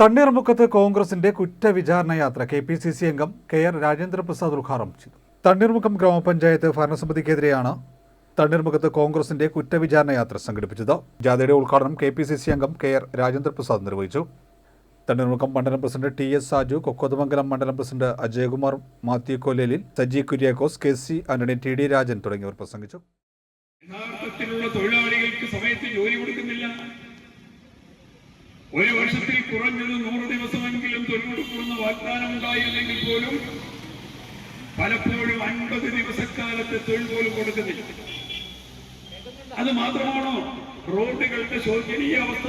തണ്ണീർമുക്കത്ത് കോൺഗ്രസിന്റെ കുറ്റവിചാരണ യാത്ര കെ പി സി സി അംഗം കെ ആർ രാജേന്ദ്രപ്രസാദ് ഉദ്ഘാടനം ചെയ്തു. തണ്ണീർമുക്കം ഗ്രാമപഞ്ചായത്ത് ഭരണസമിതിക്കെതിരെയാണ് തണ്ണീർമുക്കത്ത് കോൺഗ്രസിന്റെ കുറ്റവിചാരണ യാത്ര സംഘടിപ്പിച്ചത്. ജാഥയുടെ ഉദ്ഘാടനം കെ പി സി സി അംഗം കെ ആർ രാജേന്ദ്രപ്രസാദ് നിർവഹിച്ചു. തണ്ണീർമുക്കം മണ്ഡലം president T S Saju Kokkothamangalam മണ്ഡലം president Ajayakumar Mathew കൊല്ലേലിൽ Saji Kuriakose K C Antony T D Rajan തുടങ്ങിയവർ പ്രസംഗിച്ചു. തൊഴിലാളികൾക്ക് സമയത്ത് ജോലി കൊടുക്കുന്നില്ല. ഒരു വർഷത്തിൽ കുറഞ്ഞത് നൂറ് ദിവസമെങ്കിലും കൊടുക്കുമെന്ന വാഗ്ദാനം ഉണ്ടായില്ലെങ്കിൽ പോലും പലപ്പോഴും അൻപത് ദിവസക്കാലത്തെ തൊഴിൽ പോലും കൊടുക്കുന്നില്ല. അത് മാത്രമാണോ റോഡുകളുടെ ശോചനീയ അവസ്ഥ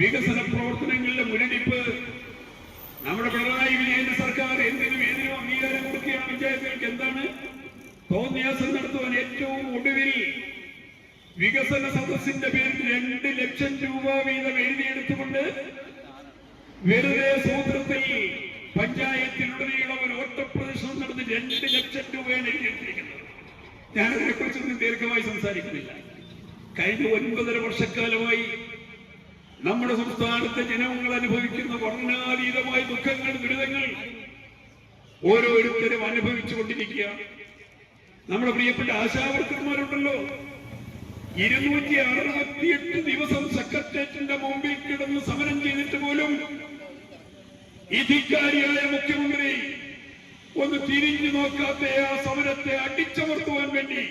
വികസന പ്രവർത്തനങ്ങളുടെ മുരടിപ്പ്? നമ്മുടെ പിണറായി വിജയന്റെ സർക്കാർ എന്തിനും ഏതിനും അംഗീകാരം കൊടുക്കുകയാണ് പഞ്ചായത്തുകൾക്ക് എന്താണ്? തോന്നിയാസം നടത്തുവാൻ ഏറ്റവും ഒടുവിൽ വികസന സദസ്സിന്റെ പേരിൽ രണ്ട് ലക്ഷം രൂപ വീതം എഴുതിയെടുത്തുകൊണ്ട് വെറുതെ സൂത്രത്തിൽ പഞ്ചായത്തിലുടനീളം ഒരു ഓട്ടപ്രദർശനം നടന്ന് രണ്ട് ലക്ഷം രൂപയാണ് എഴുതിയെടുത്തിരിക്കുന്നത്. ഞാനതിനെ കുറിച്ചൊന്നും ദീർഘമായി സംസാരിക്കുന്നില്ല. കഴിഞ്ഞ ഒൻപതര വർഷക്കാലമായി നമ്മുടെ സംസ്ഥാനത്തെ ജനങ്ങൾ അനുഭവിക്കുന്ന വർണാതീതമായ ദുഃഖങ്ങൾ ദുരിതങ്ങൾ ഓരോരുത്തരും അനുഭവിച്ചുകൊണ്ടിരിക്കുകയാണ്. നമ്മുടെ പ്രിയപ്പെട്ട ആശാവർക്കർമാരുണ്ടല്ലോ. ഇരുന്നൂറ്റി അറുപത്തിയെട്ട് ദിവസം സെക്രട്ടേറിയറ്റിന്റെ മുമ്പിൽ കിടന്ന് സമരം ചെയ്തിട്ട് പോലും വിധിക്കാരിയായ മുഖ്യമന്ത്രി ഒന്ന് തിരിഞ്ഞു നോക്കാത്ത ആ സമരത്തെ അടിച്ചമർത്തുവാൻ വേണ്ടി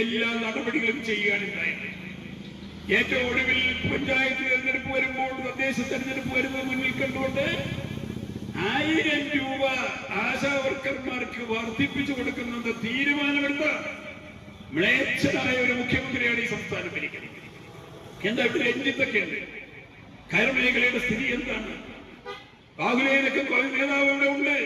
എല്ലാ നടപടികളും ചെയ്യുകയാണുണ്ടായത്. ഏറ്റവും ഒടുവിൽ പഞ്ചായത്ത് തെരഞ്ഞെടുപ്പ് വരുമ്പോൾ തദ്ദേശ തെരഞ്ഞെടുപ്പ് വരുന്നത് മുന്നിൽ കണ്ടുകൊണ്ട് ആയിരം രൂപ ആശാവർക്കർമാർക്ക് വർദ്ധിപ്പിച്ചു കൊടുക്കുന്നത് തീരുമാനമെടുത്ത മ്ലേച്ഛനായ ഒരു മുഖ്യമന്ത്രിയാണ് ഈ സംസ്ഥാനം ഭരിക്കുന്നത്. എന്താ ഇവിടെ എന്തിന്തൊക്കെയുണ്ട് മേഖലയുടെ സ്ഥിതി എന്താണ്? രാഹുലേനൊക്കെ നേതാവ് ഇവിടെ ഉണ്ട്.